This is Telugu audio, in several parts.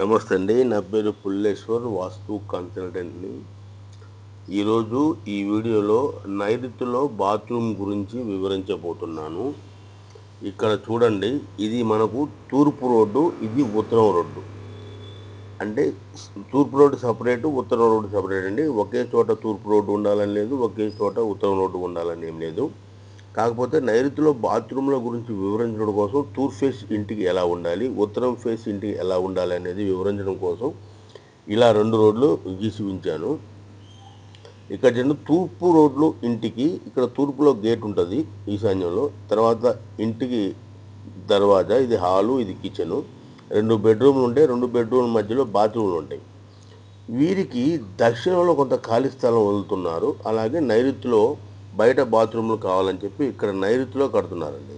నమస్తే అండి. నా పేరు పుల్లేశ్వర్ వాస్తు కన్సల్టెంట్ని. ఈరోజు ఈ వీడియోలో నైరుతిలో బాత్రూమ్ గురించి వివరించబోతున్నాను. ఇక్కడ చూడండి ఇది మనకు తూర్పు రోడ్డు ఇది ఉత్తరం రోడ్డు. అంటే తూర్పు రోడ్డు సపరేట్ ఉత్తరం రోడ్డు సపరేట్ అండి. ఒకే చోట తూర్పు రోడ్డు ఉండాలని లేదు ఒకే చోట ఉత్తరం రోడ్డు ఉండాలని ఏం లేదు. కాకపోతే నైరుతిలో బాత్రూమ్ల గురించి వివరించడం కోసం తూర్పు ఫేస్ ఇంటికి ఎలా ఉండాలి ఉత్తరం ఫేస్ ఇంటికి ఎలా ఉండాలి అనేది వివరించడం కోసం ఇలా రెండు రోడ్లు గీసి ఉంచాను ఇక్కడ చిన్న తూర్పు రోడ్లు ఇంటికి ఇక్కడ తూర్పులో గేట్ ఉంటుంది ఈశాన్యంలో తర్వాత ఇంటికి దర్వాజా ఇది హాలు ఇది కిచెను. రెండు బెడ్రూమ్లు ఉంటాయి రెండు బెడ్రూమ్ల మధ్యలో బాత్రూమ్లు ఉంటాయి. వీరికి దక్షిణంలో కొంత ఖాళీ స్థలం వదులుతున్నారు. అలాగే నైరుతిలో బయట బాత్రూమ్లు కావాలని చెప్పి ఇక్కడ నైరుతిలో కడుతున్నారండి.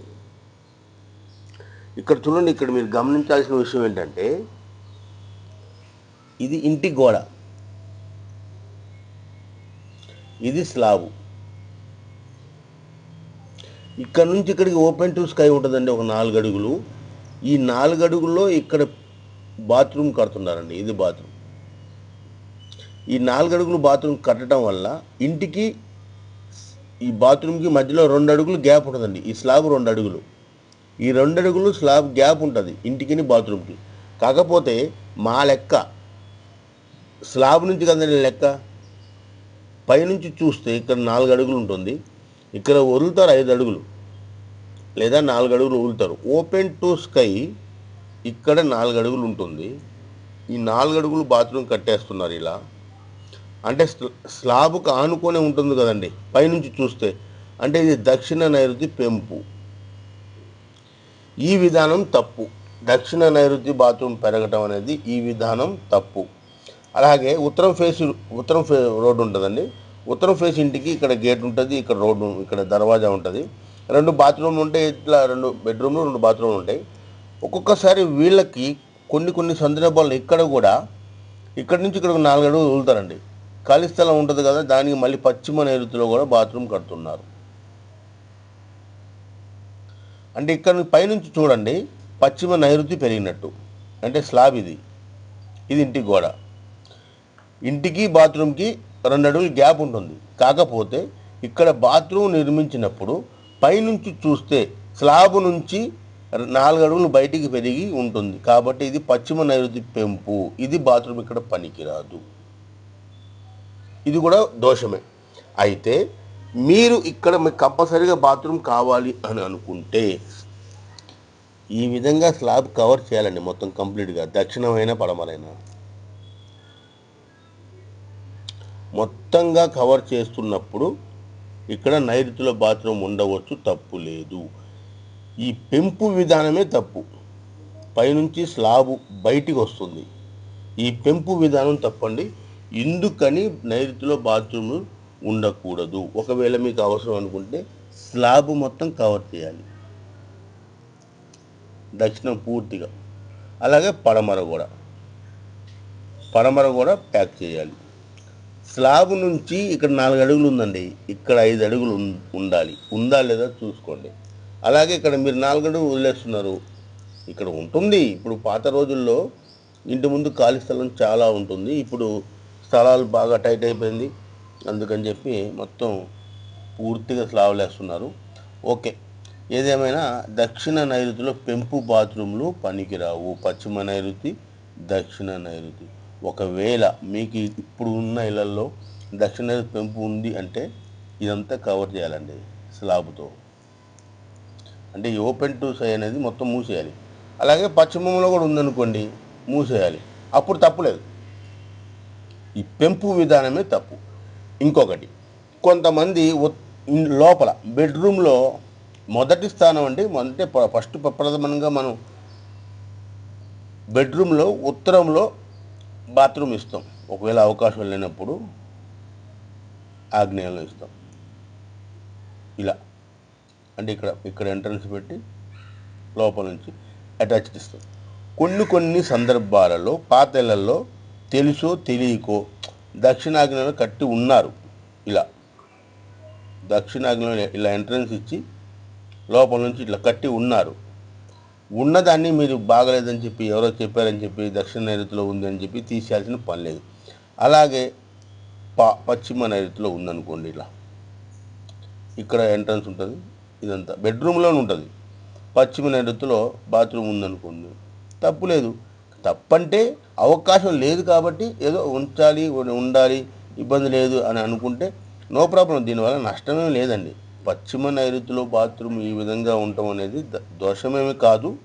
ఇక్కడ చూడండి ఇక్కడ మీరు గమనించాల్సిన విషయం ఏంటంటే ఇది ఇంటి గోడ. ఇది స్లాబు. ఇక్కడ నుంచి ఇక్కడికి ఓపెన్ టు స్కై ఉంటుందండి ఒక నాలుగు అడుగులు. ఈ నాలుగు అడుగుల్లో ఇక్కడ బాత్రూమ్ కడుతున్నారండి ఇది బాత్రూమ్. ఈ నాలుగు అడుగులు బాత్రూమ్ కట్టడం వల్ల ఇంటికి ఈ బాత్రూమ్కి మధ్యలో రెండు అడుగులు గ్యాప్ ఉంటుందండి. ఈ స్లాబ్ రెండు అడుగులు ఈ రెండు అడుగులు స్లాబ్ గ్యాప్ ఉంటుంది ఇంటికి బాత్రూమ్కి. కాకపోతే మా లెక్క స్లాబ్ నుంచి కదండి లెక్క పైనుంచి చూస్తే ఇక్కడ నాలుగు అడుగులు ఉంటుంది. ఇక్కడ వదులుతారు ఐదు అడుగులు లేదా నాలుగు అడుగులు వదులుతారు. ఓపెన్ టు స్కై ఇక్కడ నాలుగు అడుగులు ఉంటుంది. ఈ నాలుగు అడుగులు బాత్రూమ్ కట్టేస్తున్నారు ఇలా. అంటే స్లాబ్కు ఆనుకొని ఉంటుంది కదండి పైనుంచి చూస్తే. అంటే ఇది దక్షిణ నైరుతి పెంపు. ఈ విధానం తప్పు. దక్షిణ నైరుతి బాత్రూమ్ పెరగటం అనేది ఈ విధానం తప్పు. అలాగే ఉత్తరం ఫేస్ ఉత్తరం ఫే రోడ్డు ఉంటుందండి. ఉత్తరం ఫేస్ ఇంటికి ఇక్కడ గేట్ ఉంటుంది ఇక్కడ రోడ్డు ఇక్కడ దర్వాజా ఉంటుంది. రెండు బాత్రూమ్లు ఉంటాయి ఇట్లా రెండు బెడ్రూమ్లు రెండు బాత్రూమ్లు ఉంటాయి. ఒక్కొక్కసారి వీళ్ళకి కొన్ని కొన్ని సందర్భాల్లో ఇక్కడ కూడా ఇక్కడ నుంచి ఇక్కడ నాలుగు అడుగులు వదులుతారండి ఖాళీ స్థలం ఉంటుంది కదా దానికి మళ్ళీ పశ్చిమ నైరుతిలో కూడా బాత్రూమ్ కడుతున్నారు. అంటే ఇక్కడ పైనుంచి చూడండి పశ్చిమ నైరుతి పెరిగినట్టు. అంటే స్లాబ్ ఇది. ఇది ఇంటి గోడ. ఇంటికి బాత్రూమ్కి రెండు అడుగులు గ్యాప్ ఉంటుంది. కాకపోతే ఇక్కడ బాత్రూమ్ నిర్మించినప్పుడు పైనుంచి చూస్తే స్లాబ్ నుంచి నాలుగు అడుగులు బయటికి పెరిగి ఉంటుంది. కాబట్టి ఇది పశ్చిమ నైరుతి పెంపు. ఇది బాత్రూమ్ ఇక్కడ పనికిరాదు. ఇది కూడా దోషమే. అయితే మీరు ఇక్కడ మీకు కంపల్సరీగా బాత్రూమ్ కావాలి అని అనుకుంటే ఈ విధంగా స్లాబ్ కవర్ చేయాలండి మొత్తం కంప్లీట్గా. దక్షిణమైన పడమరైన మొత్తంగా కవర్ చేస్తున్నప్పుడు ఇక్కడ నైరుతిలో బాత్రూమ్ ఉండవచ్చు తప్పు లేదు. ఈ పెంపు విధానమే తప్పు. పైనుంచి స్లాబు బయటికి వస్తుంది. ఈ పెంపు విధానం తప్పండి. ఎందుకని నైరుతిలో బాత్రూమ్ ఉండకూడదు. ఒకవేళ మీకు అవసరం అనుకుంటే స్లాబ్ మొత్తం కవర్ చేయాలి. దక్షిణం పూర్తిగా. అలాగే పడమర కూడా పడమర కూడా ప్యాక్ చేయాలి. స్లాబ్ నుంచి ఇక్కడ నాలుగు అడుగులు ఉందండి. ఇక్కడ ఐదు అడుగులు ఉండాలి. ఉందా లేదా చూసుకోండి. అలాగే ఇక్కడ మీరు నాలుగు అడుగులు వదిలేస్తున్నారు. ఇక్కడ ఉంటుంది. ఇప్పుడు పాత రోజుల్లో ఇంటి ముందు ఖాళీ స్థలం చాలా ఉంటుంది. ఇప్పుడు స్థలాలు బాగా టైట్ అయిపోయింది. అందుకని చెప్పి మొత్తం పూర్తిగా స్లాబ్లేస్తున్నారు ఓకే. ఏదేమైనా దక్షిణ నైరుతిలో పెంపు బాత్రూంలు పనికిరావు. పశ్చిమ నైరుతి దక్షిణ నైరుతి. ఒకవేళ మీకు ఇప్పుడు ఉన్న ఇళ్ళలో దక్షిణ నైరుతి పెంపు ఉంది అంటే ఇదంతా కవర్ చేయాలండి స్లాబ్తో. అంటే ఈ ఓపెన్ టు సై అనేది మొత్తం మూసేయాలి. అలాగే పశ్చిమంలో కూడా ఉందనుకోండి మూసేయాలి. అప్పుడు తప్పులేదు. ఈ పెంపు విధానమే తప్పు. ఇంకొకటి కొంతమంది ఉత్- లోపల బెడ్రూమ్లో మొదటి స్థానం అండి అంటే ఫస్ట్ ప్రప్రథమంగా మనం బెడ్రూమ్లో ఉత్తరంలో బాత్రూమ్ ఇస్తాం. ఒకవేళ అవకాశం లేనప్పుడు ఆగ్నేయంలో ఇస్తాం. ఇలా. అంటే ఇక్కడ ఇక్కడ ఎంట్రన్స్ పెట్టి లోపల నుంచి అటాచ్డ్ ఇస్తాం. కొన్ని కొన్ని సందర్భాలలో పాతేళ్ళలో తెలుసో తెలియకో దక్షిణాగ్నేయంలో కట్టి ఉన్నారు. ఇలా. దక్షిణాగ్నేయంలో ఇలా ఎంట్రన్స్ ఇచ్చి లోపల నుంచి ఇట్లా కట్టి ఉన్నారు. ఉన్నదాన్ని మీరు బాగలేదని చెప్పి ఎవరో చెప్పారని చెప్పి దక్షిణ నైరుతిలో ఉందని చెప్పి తీసేయాల్సిన పని లేదు. అలాగే పా పశ్చిమ నైరుతిలో ఉందనుకోండి ఇలా. ఇక్కడ ఎంట్రన్స్ ఉంటుంది ఇదంతా. బెడ్రూమ్లోనే ఉంటుంది. పశ్చిమ నైరుతిలో బాత్రూమ్ ఉందనుకోండి. తప్పు లేదు. తప్పంటే అవకాశం లేదు కాబట్టి ఏదో ఉంచాలి ఉండాలి ఇబ్బంది లేదు అని అనుకుంటే నో ప్రాబ్లం. దీనివల్ల నష్టమేం లేదండి. పశ్చిమ నైరుతిలో బాత్రూమ్ ఈ విధంగా ఉండటం అనేది ద- దోషమేమి కాదు.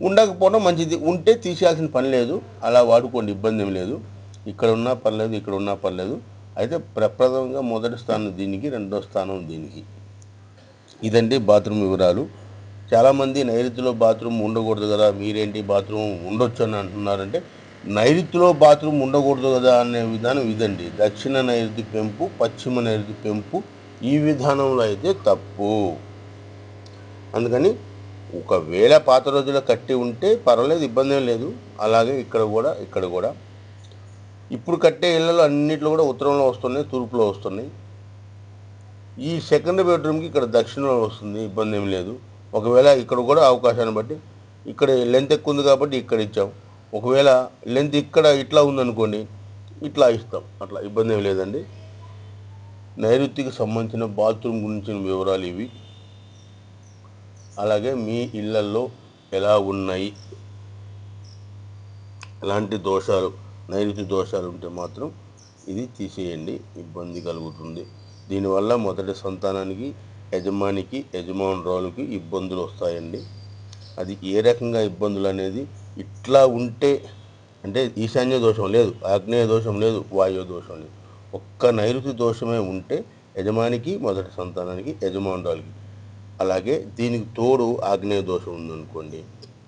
ఉండకపోవడం మంచిది. ఉంటే తీసేయాల్సిన పని లేదు. అలా వాడుకోండి ఇబ్బంది ఏమి లేదు. ఇక్కడ ఉన్నా పర్లేదు ఇక్కడ ఉన్నా పర్లేదు. అయితే ప్రప్రథమంగా మొదటి స్థానం దీనికి రెండో స్థానం దీనికి. ఇదండి బాత్రూమ్ వివరాలు. చాలామంది నైరుతిలో బాత్రూమ్ ఉండకూడదు కదా మీరేంటి బాత్రూమ్ ఉండొచ్చు అని అంటున్నారంటే నైరుతిలో బాత్రూమ్ ఉండకూడదు కదా అనే విధానం ఇదండి. దక్షిణ నైరుతి పెంపు పశ్చిమ నైరుతి పెంపు ఈ విధానంలో అయితే తప్పు. అందుకని ఒకవేళ పాత రోజుల్లో కట్టి ఉంటే పర్వాలేదు ఇబ్బంది లేదు. అలాగే ఇక్కడ కూడా ఇక్కడ కూడా. ఇప్పుడు కట్టే ఇళ్ళలో అన్నింటిలో కూడా ఉత్తరంలో వస్తున్నాయి తూర్పులో వస్తున్నాయి. ఈ సెకండ్ బెడ్రూమ్కి ఇక్కడ దక్షిణంలో వస్తుంది ఇబ్బంది ఏం లేదు. ఒకవేళ ఇక్కడ కూడా అవకాశాన్ని బట్టి ఇక్కడ లెంత్ ఎక్కువ ఉంది కాబట్టి ఇక్కడ ఇచ్చాం. ఒకవేళ లెంత్ ఇక్కడ ఇట్లా ఉందనుకోండి ఇట్లా ఇస్తాం. అట్లా ఇబ్బంది ఏం లేదండి. నైరుతికి సంబంధించిన బాత్రూమ్ గురించిన వివరాలు ఇవి. అలాగే మీ ఇళ్ళల్లో ఎలా ఉన్నాయి? ఎలాంటి దోషాలు నైరుతి దోషాలు ఉంటే మాత్రం ఇది తీసేయండి. ఇబ్బంది కలుగుతుంది. దీనివల్ల మొదటి సంతానానికి యజమానికి యజమానురాలుకి ఇబ్బందులు వస్తాయండి. అది ఏ రకంగా ఇబ్బందులు అనేది ఇట్లా ఉంటే అంటే ఈశాన్య దోషం లేదు ఆగ్నేయ దోషం లేదు వాయు దోషం లేదు. ఒక్క నైరుతి దోషమే ఉంటే యజమానికి మొదటి సంతానానికి యజమానురాలకి అలాగే దీనికి తోడు ఆగ్నేయ దోషం ఉందనుకోండి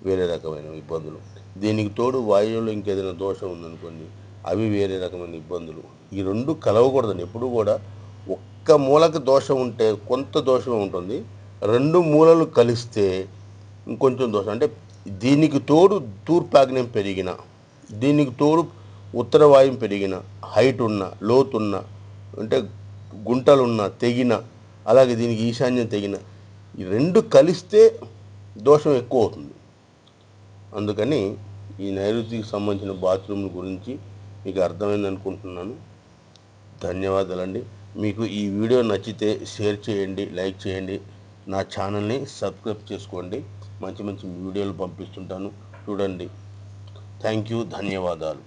వేరే రకమైన ఇబ్బందులు. దీనికి తోడు వాయువులో ఇంకేదైనా దోషం ఉందనుకోండి అవి వేరే రకమైన ఇబ్బందులు. ఈ రెండు కలవకూడదండి. ఎప్పుడు కూడా ఒక్క మూలకి దోషం ఉంటే కొంత దోషమే ఉంటుంది. రెండు మూలలు కలిస్తే ఇంకొంచెం దోషం. అంటే దీనికి తోడు తూర్పాగ్నేయం పెరిగిన దీనికి తోడు ఉత్తర వాయుం పెరిగిన హైట్ ఉన్న లోతున్న అంటే గుంటలున్న తెగిన అలాగే దీనికి ఈశాన్యం తెగిన ఈ రెండు కలిస్తే దోషం ఎక్కువ అవుతుంది. అందుకని ఈ నైరుతికి సంబంధించిన బాత్రూమ్ గురించి మీకు అర్థమైంది అనుకుంటున్నాను ధన్యవాదాలండి. మీకు ఈ వీడియో నచ్చితే షేర్ చేయండి లైక్ చేయండి. నా ఛానల్ని సబ్స్క్రైబ్ చేసుకోండి. మంచి మంచి వీడియోలు పంపిస్తుంటాను. చూడండి. Thank you. ధన్యవాదాలు.